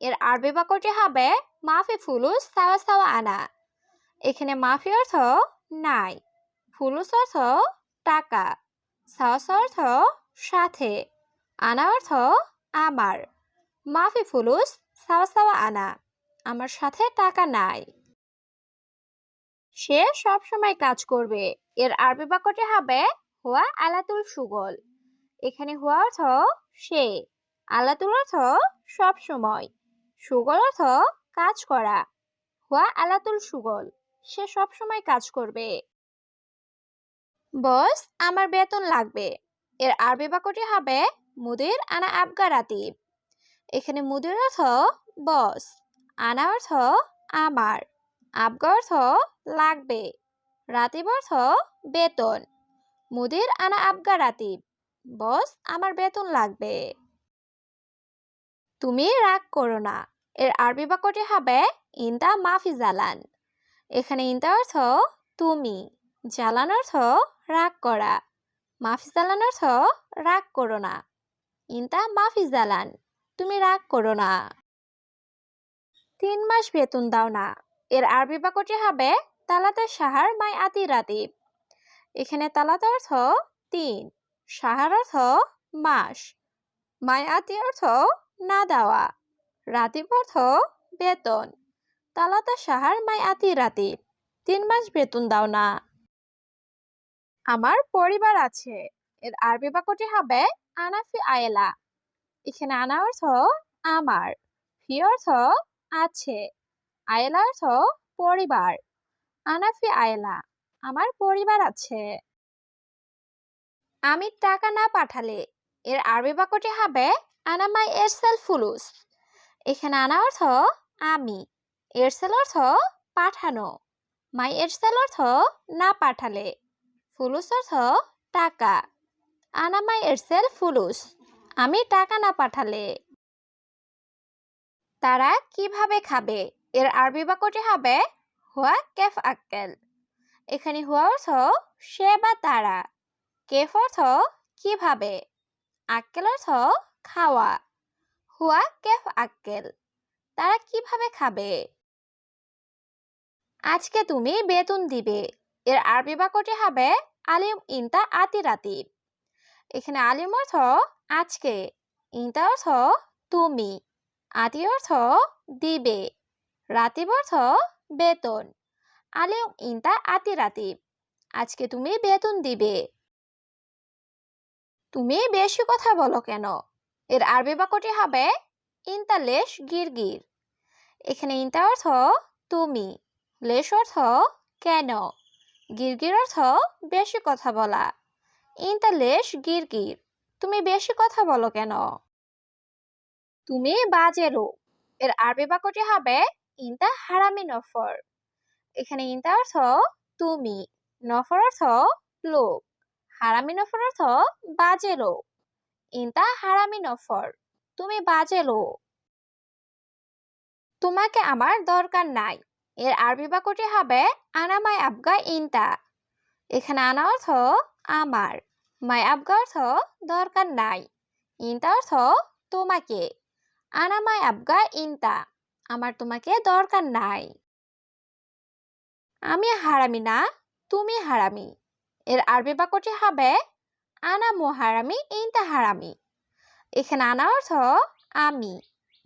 এর আরবি বাক্যটি হবে, মাফি ফুলুস সাওয়া সাওয়া আনা। এখানে মাফি অর্থ নাই, ফুলুস অর্থ টাকা, সাওয়া সাওয়া অর্থ সাথে, আনা অর্থ আমার। মাফি ফুলুস সাওয়া সাওয়া আনা, আমার সাথে টাকা নাই। সে সব সময় কাজ করবে। এর আরবি বাক্যটি হবে, হুয়া আলাতুল সুগল। এখানে হুয়া অর্থ সে, আলাতুল অর্থ সব সময়। সুগল অর্থ কাজ করা। হুয়া আলাতুল সুগল, সে সব সময় কাজ করবে। বস, আমার বেতন লাগবে। এর আরবি বাক্যটি হবে মুদির আনা আবগা রাতিব। এখানে মুদির অর্থ বস, আনা অর্থ আমার, আবগা অর্থ লাগবে, রাতিব অর্থ বেতন। মুদির আনা আবগা রাতিব, বস, আমার বেতন লাগবে। তুমি রাগ করো না। এর আরবি বাক্যটি হবে, ইন্দা মাফি জালান। এখানে ইন্দা অর্থ, তুমি। জ্বালান অর্থ, রাগ করা। মাফি জালান অর্থ, রাগ করো না। ইন্দা মাফি জালান, তুমি রাগ করো না। তিন মাস বেতন দাও না। এর আরবি বাক্যটি হবে, তালাতে সাহার মাই আতি রাতিব। এখানে তালাতে অর্থ, তিন। সাহার অর্থ, মাস। মাই আতি অর্থ, না দেওয়া। রাতিব অর্থ বেতন। তালাতা সাহার মাই আতি রাতিব তিন মাস বেতন দাও না। আমার পরিবার আছে, এর আরবি বাক্যটি হবে আনাফি আয়েলা। এখানে আনা অর্থ আমার, ফি অর্থ আছে, আয়েলা অর্থ পরিবার। আনাফি আয়েলা, আমার পরিবার আছে। আমি টাকা না পাঠালে, এর আরবি বাক্যটি হবে আনা মাই এরসেল ফুলুস। এখানে আনা অর্থ আমি। এরসেল অর্থ পাঠানো। মাই এরসেল অর্থ না পাঠালে। ফুলুস অর্থ টাকা। আনা মাই এরসেল ফুলুস। আমি টাকা না পাঠালে। তারা কীভাবে খাবে? এর আরবি বাক্যটি হবে হুয়া কেফ আক্কেল। এখানে হুয়া অর্থ সে বা তারা। কেফ অর্থ কীভাবে? আক্কেল অর্থ খাওয়া। হুয়া কেফ আক্কেল? তারা কীভাবে খাবে? আজকে তুমি বেতন দিবে। এর আরবি বাক্যটি হবে আলিম ইনতা আতি রাতিব। এখানে আলিম অর্থ আজকে, ইনতা অর্থ তুমি, আতি অর্থ দিবে, রাতিব অর্থ বেতন, আলিম ইনতা আতি রাতিব। আজকে তুমি বেতন দিবে। তুমি বেশি কথা বলো কেন? এর আরবি বাক্যটি হবে ইনতা লেশ গিরগির। এখানে ইনতা অর্থ তুমি, লেশ অর্থ কেন, গিরগির অর্থ বেশি কথা বলা। ইনতা লেশ গিরগির, তুমি বেশি কথা বলো কেন? তুমি বাজে লোক এর আরবি বাক্যটি হবে ইনতা হারামি নফর। এখানে ইনতা অর্থ তুমি, নফর অর্থ লোক। হারামি নফর অর্থ বাজে লোক ইনতা হারামি নফর। তুমি বাজে লোক। তোমাকে আমার দরকার নাই। এর আরবি বাক্যটি হবে আনা মাই আবগা ইনতা। এখানে আনা অর্থ, আমার। মাই আবগা অর্থ, দরকার নাই। ইনতা অর্থ, তোমাকে। আনা মাই আবগা ইনতা। আমার তোমাকে দরকার নাই। আমি হারামি না, তুমি হারামি। এর আরবি বাক্যটি হবে আনা মোহারামি ইনতা হারামি এখানে আনা অর্থ আমি,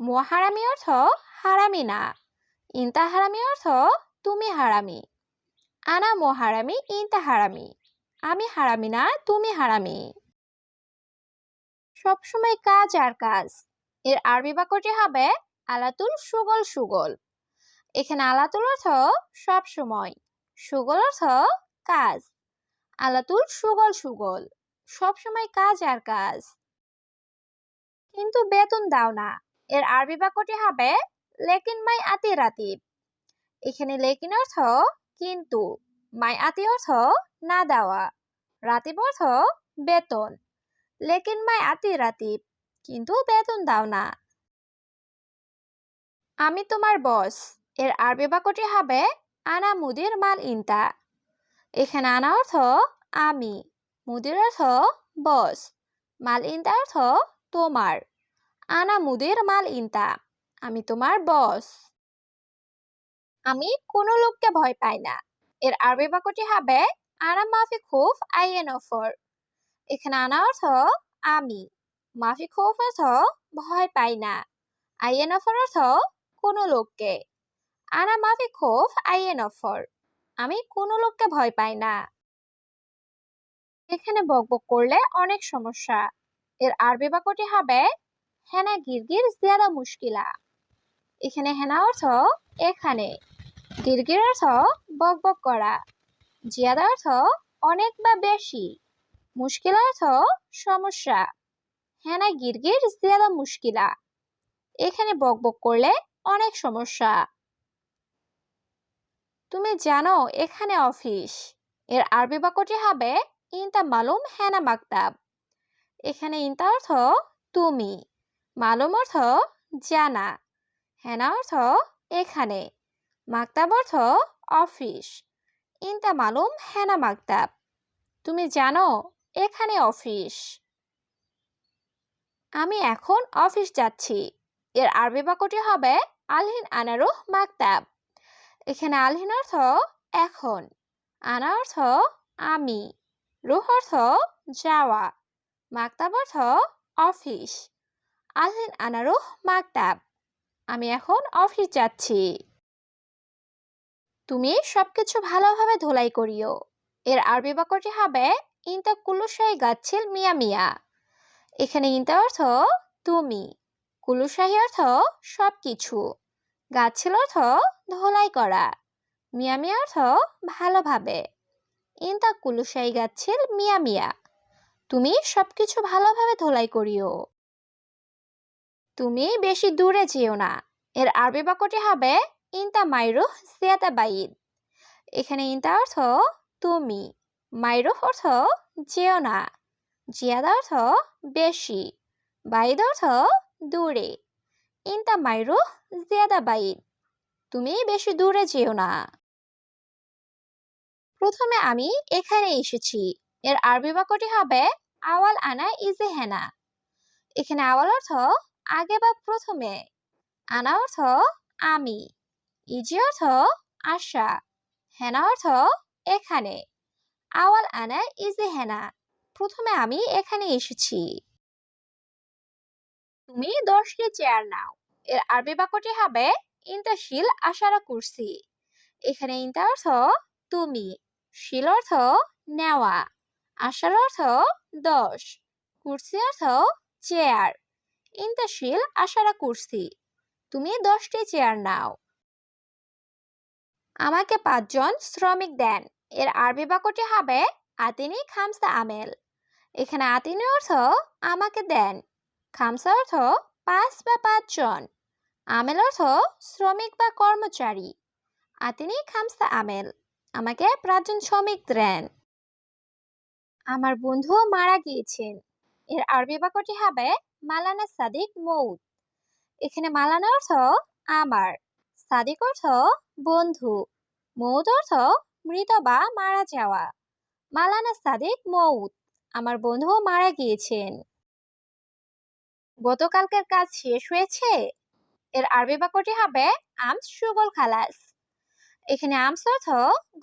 মোহারামি অর্থ হারামি না। ইনতা হারামি অর্থ তুমি হারামি। আনা মোহারামি ইনতা হারামি আমি হারামি না, তুমি হারামি। সবসময় কাজ আর কাজ। এর আরবি বাক্যটি হবে আলাতুল সুগল সুগল। এখানে আলাতুল অর্থ সব সময় সুগল অর্থ কাজ। আলাতুল সুগল সুগল। সব সময় কাজ আর কাজ। কিন্তু বেতন দাও না। এর আরবি বাক্যটি হবে, লেকিন মাই আতি রাতিব। এখানে লেকিন অর্থ, কিন্তু। মাই আতি অর্থ, না দেওয়া। রাতিব অর্থ, বেতন। লেকিন মাই আতি রাতিব। কিন্তু বেতন দাও না। আমি তোমার বস। এর আরবি বাক্যটি হবে, আনা মুদির মাল ইনতা। এখানে আনা অর্থ, আমি। মুদির অর্থ বস মাল ইনতা অর্থ তোমার। আনা মুদির মাল ইন্তা আমি তোমার বস। আমি কোনো লোককে ভয় পাই না। এর আরবি বাক্যটি হবে, আনা মাফি খুফ আইয়েন অফর এখানে আনা অর্থ, আমি। মাফি খুফ অর্থ, ভয় পাই না। আইয়েন অফর অর্থ, কোনো লোককে। আনা মাফি খুফ আইয়েন অফর আমি কোনো লোককে ভয় পাই না। এখানে বকবক করলে অনেক সমস্যা। এর আরবি বাক্যটি হবে, হেনা গিরগির জিয়াদা মুশকিলা। এখানে হেনা অর্থ, এখানে। গিরগির অর্থ বকবক করা। জিয়াদা অর্থ, অনেক বা বেশি। মুশকিল অর্থ, সমস্যা। হেনা গিরগির জিয়াদা মুশকিলা। এখানে বকবক করলে অনেক সমস্যা। তুমি জানো এখানে অফিস। এর আরবি বাক্যটি হবে ইনতা মালুম হেনা মাকতাব। এখানে ইনতা অর্থ তুমি, মালুম অর্থ জানা, হেনা অর্থ এখানে, মাকতাব অর্থ অফিস, ইনতা মালুম হেনা মাকতাব। তুমি জানো এখানে অফিস। আমি এখন অফিস যাচ্ছি। এর আরবি বাক্যটি হবে আলহিন আনারুহ মাকতাব। এখানে আলহিন অর্থ এখন, আনা অর্থ আমি। রুহ অর্থ যাওয়া মাকতাব অর্থ অফিস আলহিন আনারুহ মাকতাব আমি এখন অফিস যাচ্ছি। তুমি সবকিছু ভালোভাবে ধোলাই করিও। এর আরবি বাক্যটি হবে ইনতা কুলুশাহী গাচ্ছিল মিয়া মিয়া। এখানে ইনতা অর্থ তুমি। কুলুশাহী অর্থ সব কিছু গাচ্ছিল অর্থ ধোলাই করা। মিয়া মিয়া অর্থ ভালোভাবে। ইনতা কুলুসাই গাচ্ছিল মিয়া মিয়া। তুমি সবকিছু ভালোভাবে ধোলাই করিও। তুমি বেশি দূরে যেও না। এর আরবি বাক্যটি হবে ইনতা মাইরুহ জিয়াদা বাইদ। এখানে ইনতা অর্থ তুমি। মাইরুহ অর্থ যেও না। জিয়াদা অর্থ বেশি। বাইদ অর্থ দূরে। ইনতা মাইরুহ জিয়াদা বাইদ। তুমি বেশি দূরে যেও না। প্রথমে আমি এখানে এসেছি। এর আরবি বাক্যটি হবে, আওয়াল আনা ইজে হেনা। এখানে আওয়াল অর্থ, আগে বা প্রথমে। আনা অর্থ, আমি। ইজি অর্থ, আশা। হেনা অর্থ, এখানে। আওয়াল আনা ইজে হেনা। প্রথমে আমি এখানে এসেছি। তুমি দশটি চেয়ার নাও। এর আরবি বাক্যটি হবে, ইন্তাশিল আশারা কুরসি। এখানে ইন্তা অর্থ, তুমি। শিল অর্থ নেওয়া, আশার অর্থ দশ কুরসি অর্থ চেয়ার। ইন্তাশিল আশারা কুরসি। তুমি দশটি চেয়ার নাও। আমাকে পাঁচজন শ্রমিক দেন। এর আরবি বাক্যটি হবে আতিনি খামসা আমেল। এখানে আতিনি অর্থ আমাকে দেন। খামসা অর্থ পাঁচ বা পাঁচজন। আমেল অর্থ শ্রমিক বা কর্মচারী। আতিনি খামসা আমেল। আমাকে পাঁচজন শ্রমিক দেন। আমার বন্ধু মারা গিয়েছেন। এর আরবি বাক্যটি হবে মালানা সাদিক মৌত এখানে মালানা অর্থ আমার, সাদিক অর্থ বন্ধু মৌদ অর্থ মৃত বা মারা যাওয়া। মালানা সাদিক মৌদ আমার বন্ধু মারা গিয়েছেন। গতকালকের কাজ শেষ হয়েছে। এর আরবি বাক্যটি হবে আমস সুগল খালাস। এখানে আমস অর্থ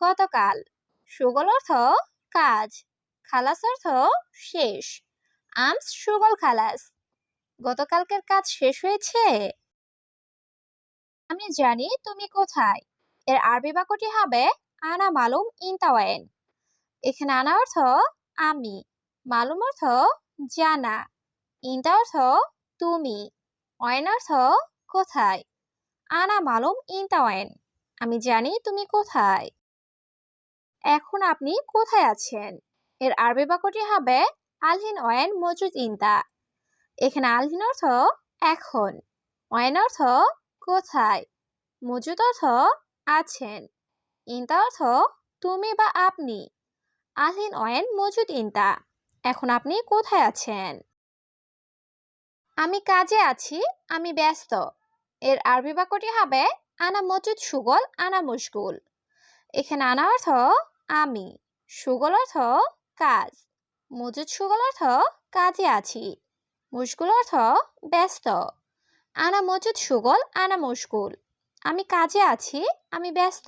গতকাল, সুগল অর্থ কাজ, খালাস অর্থ শেষ। আমস, সুগল, খালাস, গতকালকের কাজ শেষ হয়েছে? আমি জানি তুমি কোথায়। এর আরবি বাক্যটি হবে আনা মালুম ইনতাওয়েন এখানে আনা অর্থ আমি, মালুম অর্থ জানা ইনতা অর্থ তুমি ওয়েন অর্থ কোথায়? আনা মালুম ইনতাওয়েন আমি জানি তুমি কোথায়। এখন আপনি কোথায় আছেন? এর আরবি বাক্যটি হবে আলহিন ওয়েন মজুদ ইনতা। এখানে আলহিন অর্থ এখন ওয়েন অর্থ কোথায়, মজুদ অর্থ আছেন, ইনতা অর্থ তুমি বা আপনি, আলহিন ওয়েন মজুদ ইনতা। এখন আপনি কোথায় আছেন? আমি কাজে আছি, আমি ব্যস্ত। এর আরবি বাক্যটি হবে আনা মজুদ সুগল, আনা মুশগুল এখানে আনা অর্থ আমি, সুগল অর্থ কাজ। মজুদ সুগল অর্থ কাজে আছি মুশগুল অর্থ ব্যস্ত। আনা মজুদ সুগল, আনা মুশগুল আমি কাজে আছি, আমি ব্যস্ত।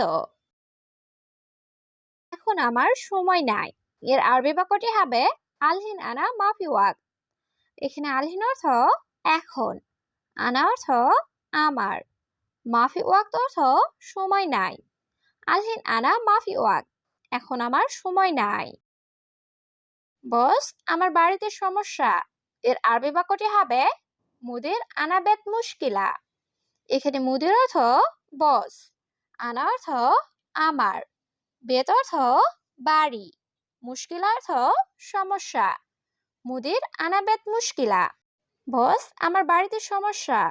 এখন আমার সময় নাই। এর আরবি বাক্যটি হবে আলহিন আনা মাফি ওয়াক। এখানে আলহিন অর্থ এখন, আনা অর্থ আমার। মাফি ওয়াক অর্থ সময় নাই। আলহিন আনা মাফি ওয়াক, এখন আমার সময় নাই। বস, আমার বাড়িতে সমস্যা, এর আরবি বাক্যটি হবে, মুদির আনা বেত মুশকিলা। এখানে মুদির অর্থ বস, আনা অর্থ আমার, বেত অর্থ বাড়ি, মুশকিলা অর্থ সমস্যা, মুদির আনা বেত মুশকিলা। বস, আমার বাড়িতে সমস্যা।